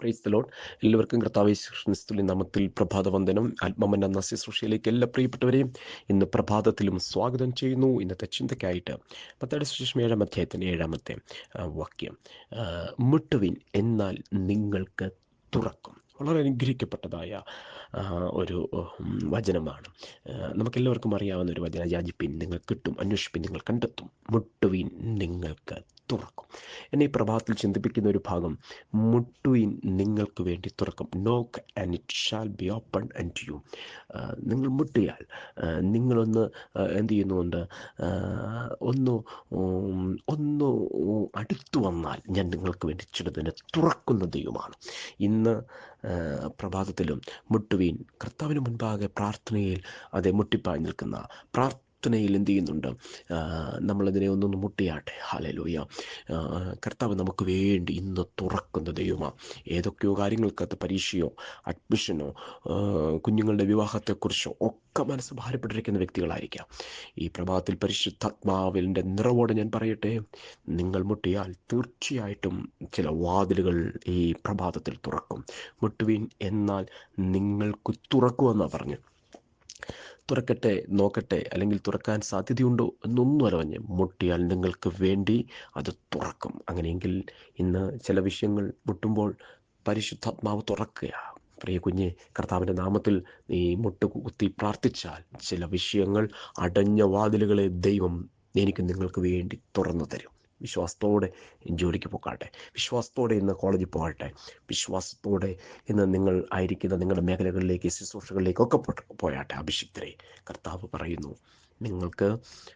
Praise the load എല്ലാവർക്കും കർത്താവ് ക്രിസ്തുവിന്റെ നാമത്തിൽ പ്രഭാത വന്ദനം ആത്മമന്ന ശുശ്രൂഷയിലേക്ക് എല്ലാ പ്രിയപ്പെട്ടവരെയും ഇന്ന് പ്രഭാതത്തിലും സ്വാഗതം ചെയ്യുന്നു. ഇന്നത്തെ ചിന്തയ്ക്കായിട്ട് പത്താടി സുശേഷം ഏഴാം അധ്യായത്തിന്റെ ഏഴാമത്തെ വാക്യം. മുട്ടുവിൻ എന്നാൽ നിങ്ങൾക്ക് തുറക്കും. വളരെ അനുഗ്രഹിക്കപ്പെട്ടതായ ഒരു വചനമാണ്. നമുക്കെല്ലാവർക്കും അറിയാവുന്ന ഒരു വചന. യാചിപ്പിൻ നിങ്ങൾ കിട്ടും അന്വേഷിപ്പിൻ നിങ്ങൾ കണ്ടെത്തും. എന്നെ പ്രഭാതത്തിൽ ചിന്തിപ്പിക്കുന്ന ഒരു ഭാഗം മുട്ടുവിൻ നിങ്ങൾക്ക് വേണ്ടി തുറക്കും. Knock and it shall be open and you നിങ്ങൾ മുട്ടിയാൽ നിങ്ങളൊന്ന് എന്ത് ചെയ്യുന്നുണ്ട്? ഒന്ന് ഒന്ന് അടുത്തു വന്നാൽ ഞാൻ നിങ്ങൾക്ക് വേണ്ടി ചിലതിനെ തുറക്കുന്ന ദൈവമാണ്. ഇന്ന് പ്രഭാതത്തിലും മുട്ടുവീൻ കർത്താവിന് മുൻപാകെ പ്രാർത്ഥനയിൽ അതെ മുട്ടിപ്പായി നിൽക്കുന്ന പ്രാർത്ഥനയിൽ എന്ത് ചെയ്യുന്നുണ്ട്? നമ്മളതിനെ ഒന്നൊന്ന് മുട്ടിയാട്ടെ. ഹാലലൂയ കർത്താവ് നമുക്ക് വേണ്ടി ഇന്ന് തുറക്കുന്ന ദൈവമാണ് ഏതൊക്കെയോ കാര്യങ്ങൾക്കകത്ത് പരീക്ഷയോ അഡ്മിഷനോ കുഞ്ഞുങ്ങളുടെ വിവാഹത്തെക്കുറിച്ചോ ഒക്കെ മനസ്സ് ഭാരപ്പെട്ടിരിക്കുന്ന വ്യക്തികളായിരിക്കാം. ഈ പ്രഭാതത്തിൽ പരിശുദ്ധാത്മാവിന്റെ നിറവോടെ ഞാൻ പറയട്ടെ. നിങ്ങൾ മുട്ടിയാൽ തീർച്ചയായിട്ടും ചില വാതിലുകൾ ഈ പ്രഭാതത്തിൽ തുറക്കും. മുട്ടുവീൻ എന്നാൽ നിങ്ങൾക്ക് തുറക്കുമെന്നാണ് പറഞ്ഞു. തുറക്കട്ടെ നോക്കട്ടെ അല്ലെങ്കിൽ തുറക്കാൻ സാധ്യതയുണ്ടോ എന്നൊന്നും അറിഞ്ഞ് മുട്ടിയാൽ നിങ്ങൾക്ക് വേണ്ടി അത് തുറക്കും. അങ്ങനെയെങ്കിൽ ഇന്ന് ചില വിഷയങ്ങൾ മുട്ടുമ്പോൾ പരിശുദ്ധാത്മാവ് തുറക്കുക പ്രിയ കുഞ്ഞ് കർത്താവിന്റെ നാമത്തിൽ നീ മുട്ട് കുത്തി പ്രാർത്ഥിച്ചാൽ ചില വിഷയങ്ങൾ അടഞ്ഞ വാതിലുകളെ ദൈവം എനിക്ക് നിങ്ങൾക്ക് വേണ്ടി തുറന്നു തരും. വിശ്വാസത്തോടെ ജോലിക്ക് പോകാട്ടെ വിശ്വാസത്തോടെ ഇന്ന് കോളേജിൽ പോകട്ടെ. വിശ്വാസത്തോടെ ഇന്ന് നിങ്ങൾ ആയിരിക്കുന്ന നിങ്ങളുടെ മേഖലകളിലേക്ക് ശുശ്രൂഷകളിലേക്കൊക്കെ പോയാട്ടെ അഭിഷിക്തരെ. കർത്താവ് പറയുന്നു നിങ്ങൾക്ക്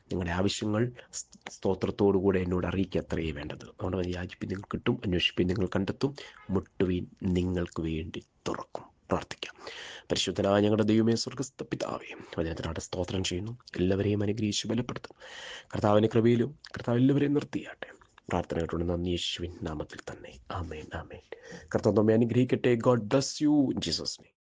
നിങ്ങളുടെ ആവശ്യങ്ങൾ സ്തോത്രത്തോടുകൂടെ എന്നോട് അറിയിക്കുക അത്രയേ വേണ്ടത്. അതുകൊണ്ട് യാചിപ്പിൻ നിങ്ങൾ കിട്ടും അന്വേഷിപ്പിൻ നിങ്ങൾ കണ്ടെത്തും മുട്ടുവീൻ നിങ്ങൾക്ക് വേണ്ടി തുറക്കും. പ്രാർത്ഥിക്കാം. പരിശുദ്ധനായ ഞങ്ങളുടെ ദൈവമേ സ്വർഗസ്ഥ പിതാവേ വചനത്തിനാട് സ്തോത്രം ചെയ്യുന്നു. എല്ലാവരെയും അനുഗ്രഹിച്ച് ബലപ്പെടുത്തും. കർത്താവിന്റെ കൃപയിലും കർത്താവ് എല്ലാവരെയും നിർത്തിയാട്ടെ. പ്രാർത്ഥന കേട്ടുകൊണ്ട് നന്ദി യേശുവിൻ നാമത്തിൽ തന്നെ. ആമേൻ ആമേൻ. കർത്താവ് നമ്മെ അനുഗ്രഹിക്കട്ടെ. God bless you Jesus name